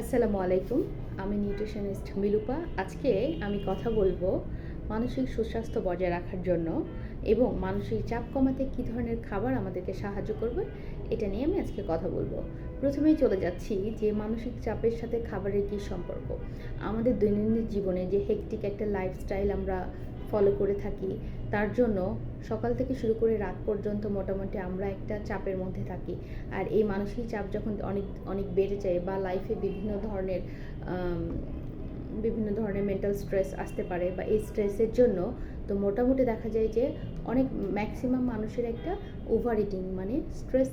আসসালামু আলাইকুম, আমি নিউট্রিশনিস্ট মিলুপা। আজকে আমি কথা বলব মানসিক সুস্বাস্থ্য বজায় রাখার জন্য এবং মানসিক চাপ কমাতে কী ধরনের খাবার আমাদেরকে সাহায্য করবে, এটা নিয়ে আমি আজকে কথা বলব। প্রথমেই চলে যাচ্ছি যে মানসিক চাপের সাথে খাবারের কী সম্পর্ক। আমাদের দৈনন্দিন জীবনে যে হেকটিক একটা লাইফস্টাইল আমরা ফলো করে থাকি। তার জন্য সকাল থেকে শুরু করে রাত পর্যন্ত মোটামুটি আমরা একটা চাপের মধ্যে থাকি। আর এই মানসিক চাপ যখন অনেক অনেক বেড়ে যায় বা লাইফে বিভিন্ন ধরনের বিভিন্ন ধরনের মেন্টাল স্ট্রেস আসতে পারে বা এই স্ট্রেসের জন্য তো মোটামুটি দেখা যায় যে অনেক ম্যাক্সিমাম মানুষের একটা ওভার ইটিং মানে স্ট্রেস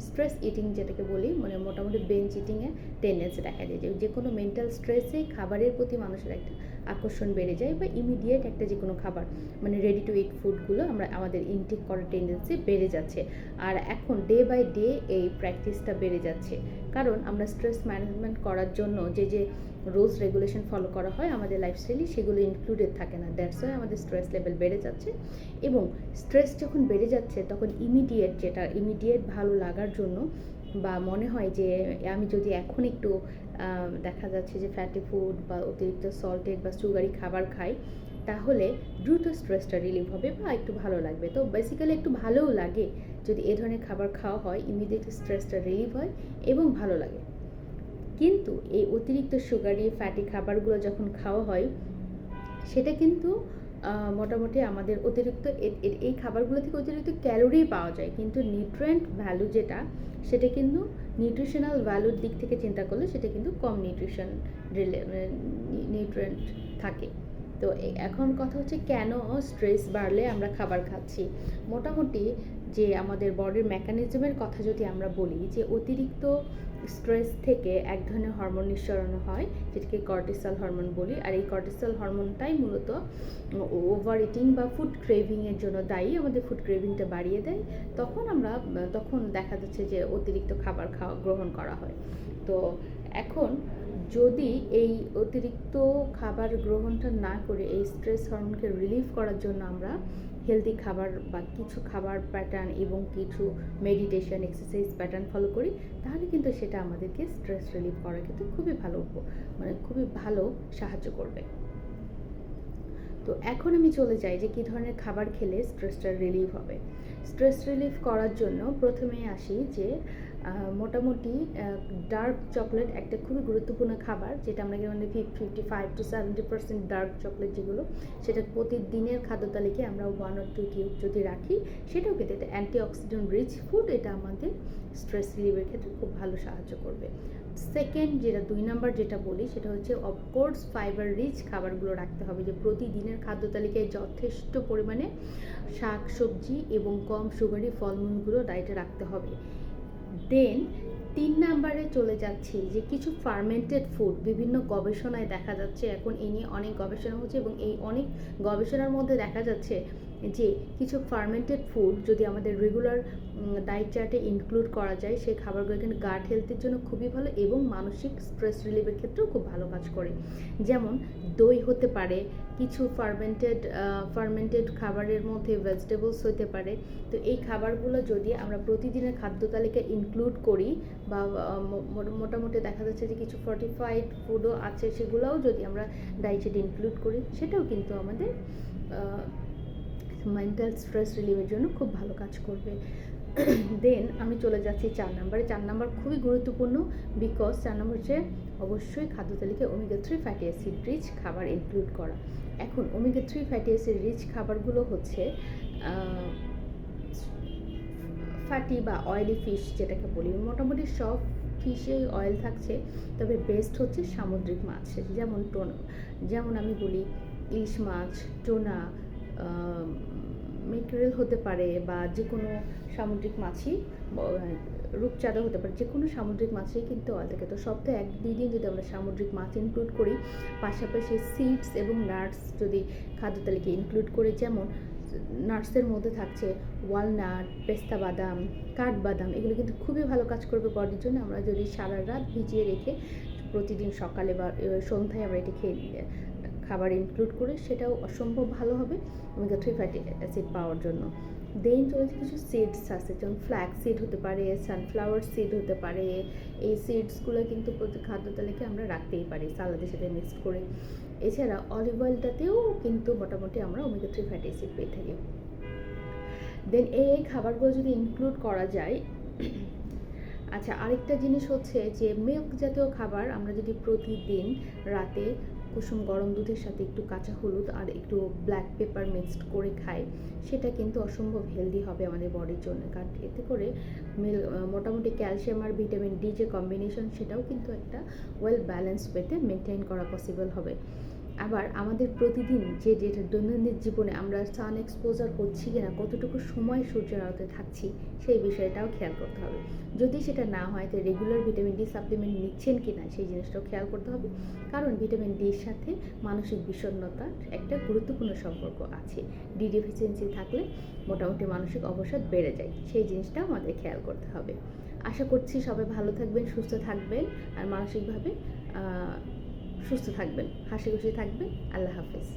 স্ট্রেস ইটিং যেটাকে বলি মানে মোটামুটি বেঞ্চ ইটিংয়ে টেন্ডেন্সি দেখা যায় যে কোনো মেন্টাল স্ট্রেসে খাবারের প্রতি মানুষের একটা আকর্ষণ বেড়ে যায় বা ইমিডিয়েট একটা যে কোনো খাবার মানে রেডি টু ইট ফুডগুলো আমরা, আমাদের ইনটেক করার টেন্ডেন্সি বেড়ে যাচ্ছে। আর এখন ডে বাই ডে এই প্র্যাকটিসটা বেড়ে যাচ্ছে। কারণ আমরা স্ট্রেস ম্যানেজমেন্ট করার জন্য যে যে রুলস রেগুলেশন ফলো করা হয় আমাদের লাইফস্টাইলে সেগুলো ইনক্লুডেড থাকে না। দ্যাটস ওয়াই আমাদের স্ট্রেস লেভেল বেড়ে যাচ্ছে এবং স্ট্রেস যখন বেড়ে যাচ্ছে, তখন ইমিডিয়েট যেটা ইমিডিয়েট ভালো লাগার জন্য বা মনে হয় যে আমি যদি এখন একটু দেখা যাচ্ছে যে ফ্যাটি ফুড বা অতিরিক্ত সল্টেড বা সুগারি খাবার খাই, তাহলে দ্রুত স্ট্রেসটা রিলিভ হবে বা একটু ভালো লাগবে। তো বেসিক্যালি একটু ভালোও লাগে যদি এ ধরনের খাবার খাওয়া হয় ইমিডিয়েট স্ট্রেসটা রিলিভ হয় এবং ভালো লাগে। কিন্তু এই অতিরিক্ত সুগারি ফ্যাটি খাবারগুলো যখন খাওয়া হয়, সেটা কিন্তু মোটামুটি আমাদের অতিরিক্ত এই খাবারগুলো থেকে অতিরিক্ত ক্যালোরি পাওয়া যায়। কিন্তু নিউট্রেন্ট ভ্যালু যেটা, সেটা কিন্তু নিউট্রিশনাল ভ্যালুর দিক থেকে চিন্তা করলে সেটা কিন্তু কম নিউট্রিশন নিউট্রেন্ট থাকে। তো এখন কথা হচ্ছে কেন স্ট্রেস বাড়লে আমরা খাবার খাচ্ছি? মোটামুটি যে আমাদের বডির মেকানিজমের কথা যদি আমরা বলি, যে অতিরিক্ত স্ট্রেস থেকে এক ধরনের হরমোন নিঃসরণ হয়, যেটাকে কর্টিসল হরমোন বলি, আর এই কর্টিসল হরমোনটাই মূলত ওভার ইটিং বা ফুড ক্রেভিংয়ের জন্য দায়ী, আমাদের ফুড ক্রেভিংটা বাড়িয়ে দেয়। তখন আমরা, তখন দেখা যাচ্ছে যে অতিরিক্ত খাবার খাওয়া, গ্রহণ করা হয়। তো এখন যদি এই অতিরিক্ত খাবার গ্রহণটা না করে, এই স্ট্রেস হরমোনকে রিলিফ করার জন্য আমরা হেলদি খাবার বা কিছু খাবার প্যাটার্ন এবং কিছু মেডিটেশন এক্সারসাইজ প্যাটার্ন ফলো করি, তাহলে কিন্তু সেটা আমাদেরকে স্ট্রেস রিলিফ করার ক্ষেত্রে খুবই ভালো মানে খুবই ভালো সাহায্য করবে। তো এখন আমি চলে যাই যে কী ধরনের খাবার খেলে স্ট্রেসটা রিলিফ হবে। স্ট্রেস রিলিফ করার জন্য প্রথমে আসি যে মোটামুটি ডার্ক চকলেট একটা খুবই গুরুত্বপূর্ণ খাবার, যেটা আমরা মানে fifty five to seventy percent dark chocolate যেগুলো, সেটা প্রতিদিনের খাদ্য তালিকায় আমরা ওয়ান অর টু কিউব যদি রাখি, সেটাও কিন্তু এটা অ্যান্টি অক্সিডেন্ট রিচ ফুড এটা আমাদের স্ট্রেস রিলিভের ক্ষেত্রে খুব ভালো সাহায্য করবে। সেকেন্ড যেটা, দুই নাম্বার যেটা বলি, সেটা হচ্ছে অফকোর্স ফাইবার রিচ খাবারগুলো রাখতে হবে, যে প্রতিদিনের খাদ্য তালিকায় যথেষ্ট পরিমাণে শাক সবজি এবং কম সুগারি ফলমূলগুলো ডায়েটে রাখতে হবে। দেন তিন নাম্বারে চলে যাচ্ছি যে কিছু ফার্মেন্টেড ফুড বিভিন্ন গবেষণায় দেখা যাচ্ছে। এখন এই নিয়ে অনেক গবেষণা হচ্ছে এবং এই অনেক গবেষণার মধ্যে দেখা যাচ্ছে যে কিছু ফার্মেন্টেড ফুড যদি আমাদের রেগুলার ডায়েট চার্টে ইনক্লুড করা যায়, সেই খাবারগুলো কিন্তু গাট হেলথের জন্য খুবই ভালো এবং মানসিক স্ট্রেস রিলিভের ক্ষেত্রেও খুব ভালো কাজ করে। যেমন দই হতে পারে, কিছু ফার্মেন্টেড ফার্মেন্টেড খাবারের মধ্যে ভেজিটেবলস হতে পারে। তো এই খাবারগুলো যদি আমরা প্রতিদিনের খাদ্য তালিকায় ইনক্লুড করি বা মোটামুটি দেখা যাচ্ছে যে কিছু ফর্টিফাইড ফুডও আছে সেগুলোও যদি আমরা ডায়েটে ইনক্লুড করি, সেটাও কিন্তু আমাদের মেন্টাল স্ট্রেস রিলিভের জন্য খুব ভালো কাজ করবে। দেন আমি চলে যাচ্ছি চার নাম্বারে। চার নাম্বার খুবই গুরুত্বপূর্ণ বিকজ চার নাম্বার হচ্ছে অবশ্যই খাদ্য তালিকায় omega three fatty acid rich খাবার ইনক্লুড করা। এখন omega three fatty acid rich খাবারগুলো হচ্ছে ফ্যাটি বা অয়েলি ফিশ যেটাকে বলি। মোটামুটি সব ফিশেই অয়েল থাকছে, তবে বেস্ট হচ্ছে সামুদ্রিক মাছ। যেমন টোন, যেমন আমি বলি ইলিশ মাছ, টোনা মেটেরিয়াল হতে পারে বা যে কোনো সামুদ্রিক মাছই রূপচাঁদা হতে পারে যে কোনো সামুদ্রিক মাছেই কিন্তু অয়েল থাকে তো, সপ্তাহে এক দুই দিন যদি আমরা সামুদ্রিক মাছ ইনক্লুড করি, পাশাপাশি সিডস এবং নাটস যদি খাদ্য তালিকায় ইনক্লুড করি, যেমন নাটসের মধ্যে থাকছে ওয়ালনাট পেস্তা বাদাম কাঠবাদাম এগুলো কিন্তু খুবই ভালো কাজ করবে বডির জন্য। আমরা যদি সারা রাত ভিজিয়ে রেখে প্রতিদিন সকালে বা সন্ধ্যায় আমরা এটি খেয়ে খাবার ইনক্লুড করে সেটাও অসম্ভব ভালো হবে ওমেগা থ্রি ফ্যাটি অ্যাসিড পাওয়ার জন্য। দেন চলেছে কিছু সিডস আছে, যেমন ফ্ল্যাক্স সিড হতে পারে সানফ্লাওয়ার সিড হতে পারে, এই সিডসগুলো কিন্তু প্রতি খাদ্য তালিকায় আমরা রাখতেই পারি সালাদের সাথে মিক্সড করে। এছাড়া অলিভ অয়েলটাতেও কিন্তু মোটামুটি আমরা ওমেগা থ্রি ফ্যাটি অ্যাসিড পেয়ে থাকি। দেন এই এই খাবারগুলো যদি ইনক্লুড করা যায় আচ্ছা আরেকটা জিনিস হচ্ছে যে মিল্ক জাতীয় খাবার আমরা যদি প্রতিদিন রাতে কুসুম গরম দুধের সাথে একটু কাঁচা হলুদ আর একটু ব্ল্যাক পেপার মিক্সড করে খাই সেটা কিন্তু অসম্ভব হেলদি হবে আমাদের বডির জন্য। কারণ এতে করে মোটামুটি ক্যালসিয়াম আর ভিটামিন ডি যে কম্বিনেশন সেটাও কিন্তু একটা ওয়েল ব্যালেন্স পেতে মেনটেন করা পসিবল হবে। আবার আমাদের প্রতিদিন যে যেটা দৈনন্দিন জীবনে আমরা সান এক্সপোজার হচ্ছি কিনা, কতটুকু সময় সূর্যের আলোতে থাকছি, সেই বিষয়টাও খেয়াল করতে হবে। যদি সেটা না হয় তো রেগুলার ভিটামিন ডি সাপ্লিমেন্ট নিচ্ছেন কি না সেই জিনিসটাও খেয়াল করতে হবে। কারণ ভিটামিন ডির সাথে মানসিক বিষণ্ণতার একটা গুরুত্বপূর্ণ সম্পর্ক আছে। ডি ডেফিসিয়েন্সি থাকলে মোটামুটি মানসিক অবসাদ বেড়ে যায়, সেই জিনিসটাও আমাদের খেয়াল করতে হবে। আশা করছি সবাই ভালো থাকবেন, সুস্থ থাকবেন, আর মানসিকভাবে সুস্থ থাকবেন হাসি খুশি থাকবেন। আল্লাহ হাফেজ।